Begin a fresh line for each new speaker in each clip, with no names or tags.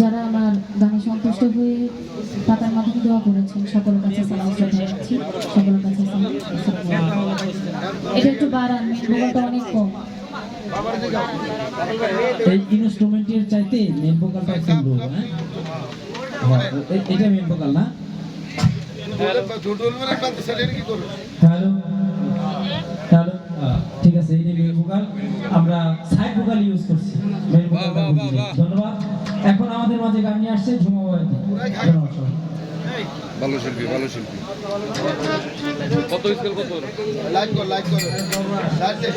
যারা আমার গানে সন্তুষ্ট হয়ে টাকার মাধ্যমে দোয়া করেছেন সকলের কাছে সালাম শ্রদ্ধা রাখছি সকলের কাছে এটা একটু বাড়ান মেন অনেক কম।
এই ইনস্ট্রুমেন্টের চাইতে মেন ভোকালটা লো হ্যাঁ? হ্যাঁ, এটা মেন ভোকাল না? হ্যালো আছে এই ভোকাল আমরা সাইড ভোকাল ইউজ করছি ভোকাল ধন্যবাদ। এখন আমাদের মাঝে গান নিয়ে আসছে ঝুমা বয়াতি ধন্যবাদ
ভালো শিল্পী ভালো শিল্পী। কত স্কেল কত
লাইক কর লাইক কর। লাইক দে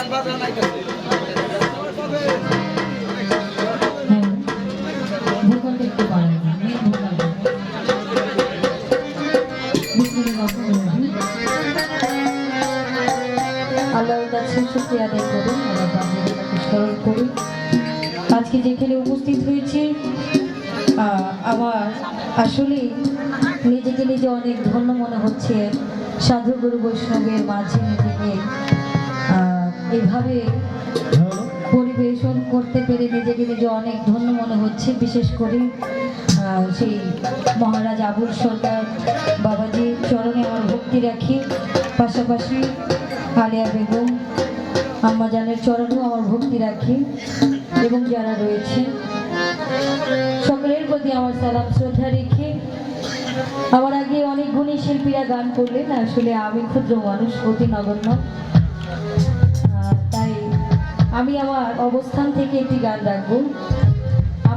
আম তো?
আল্লাহর কাছে শুক্রিয়া আজকে যেখানে উপস্থিত হয়েছি আমার আসলে নিজেকে নিজে অনেক ধন্য মনে হচ্ছে সাধু গুরু বৈষ্ণবের মাঝে নিজেকে এভাবে পরিবেশন করতে পেরে নিজেকে নিজে অনেক ধন্য মনে হচ্ছে, বিশেষ করে সেই মহারাজ আবুল সরকার বাবাজির চরণে আমার ভক্তি রাখি। পাশাপাশি আলিয়া বেগম, আম্মাজানের চরণেও আমার ভক্তি রাখি এবং যারা রয়েছে, সকলের প্রতি আমার সালাম, শ্রদ্ধা রেখে আমার আগে অনেক গুণী শিল্পীরা গান করলেন, আসলে আমি ক্ষুদ্র মানুষ, অতি নগণ্য। তাই আমি আমার অবস্থান থেকে একটি গান রাখব।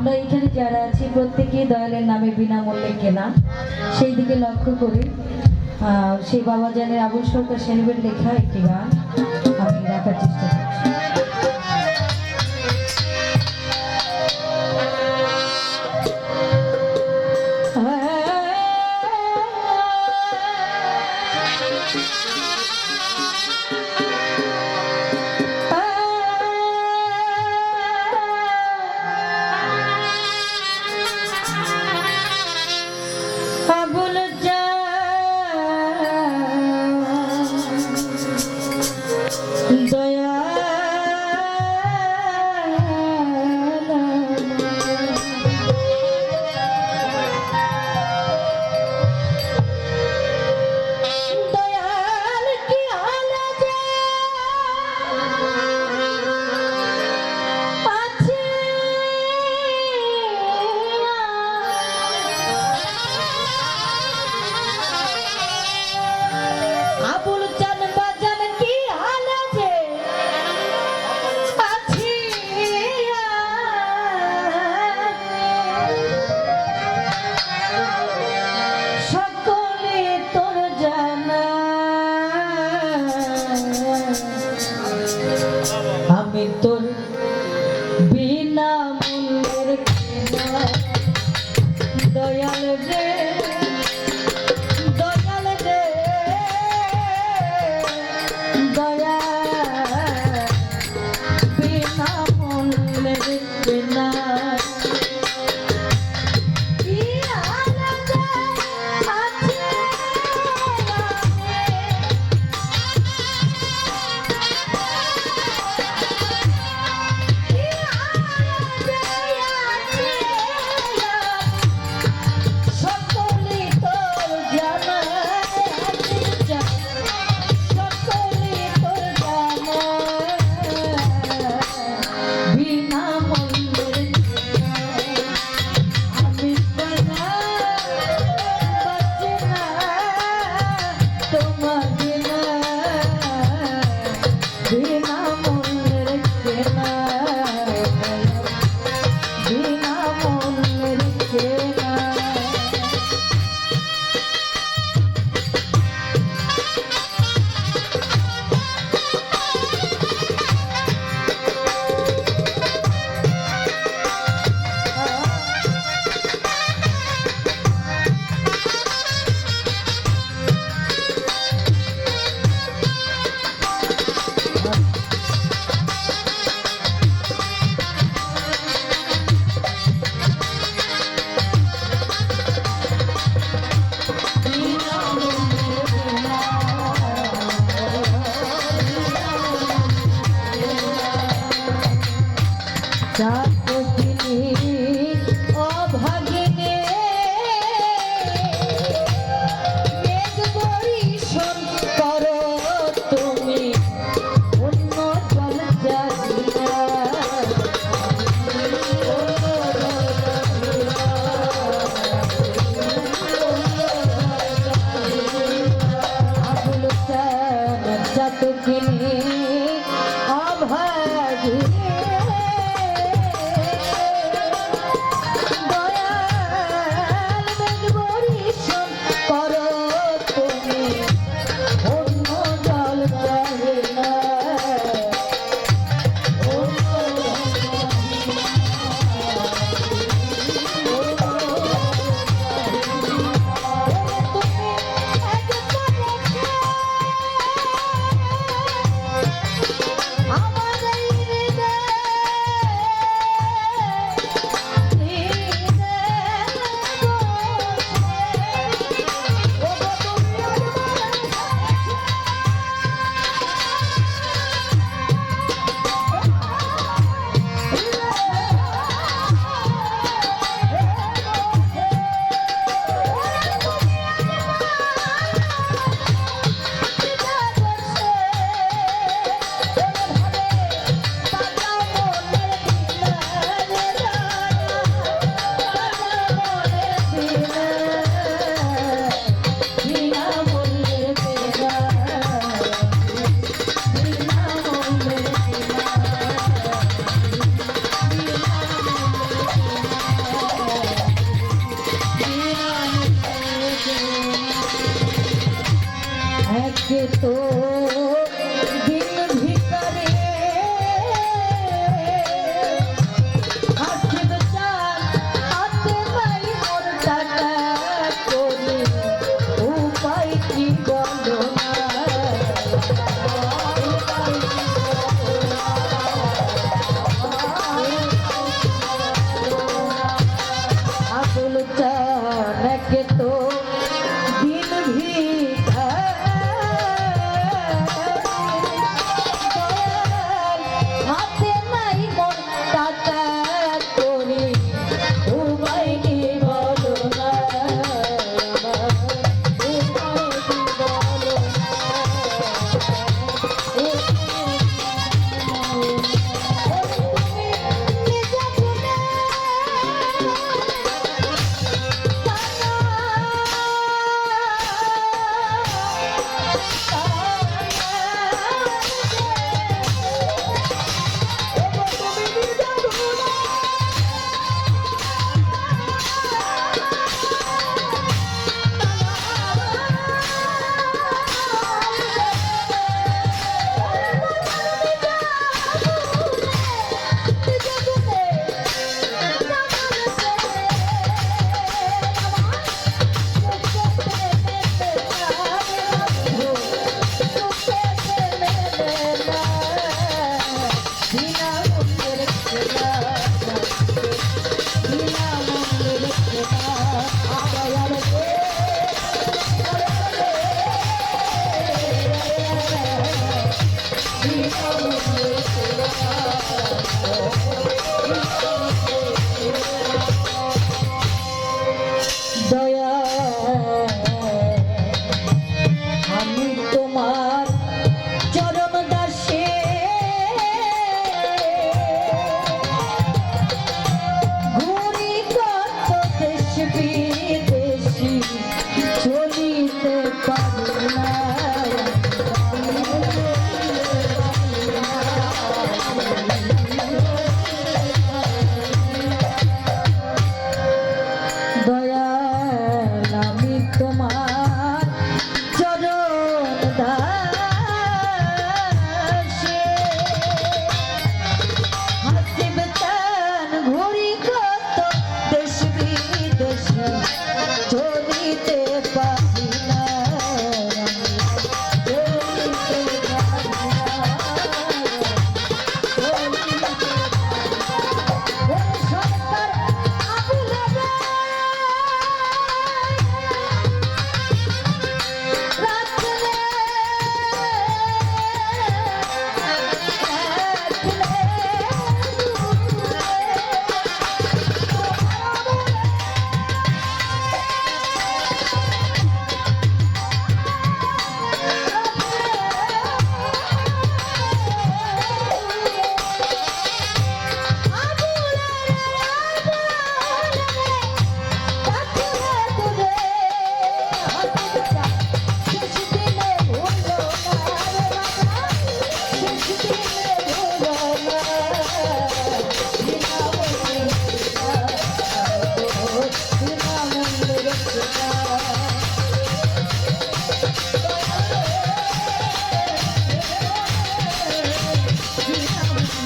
আমরা এখানে যারা আছি প্রত্যেকেই দয়ালের নামে বিনামূল্যে কেনা। সেই দিকে লক্ষ্য করি। সেই বাবা জানের আবুল সরকার সেনবের লেখা একটি গান। আমি রাখার চেষ্টা করছি দয়া mentor লাগে তো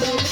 Oh,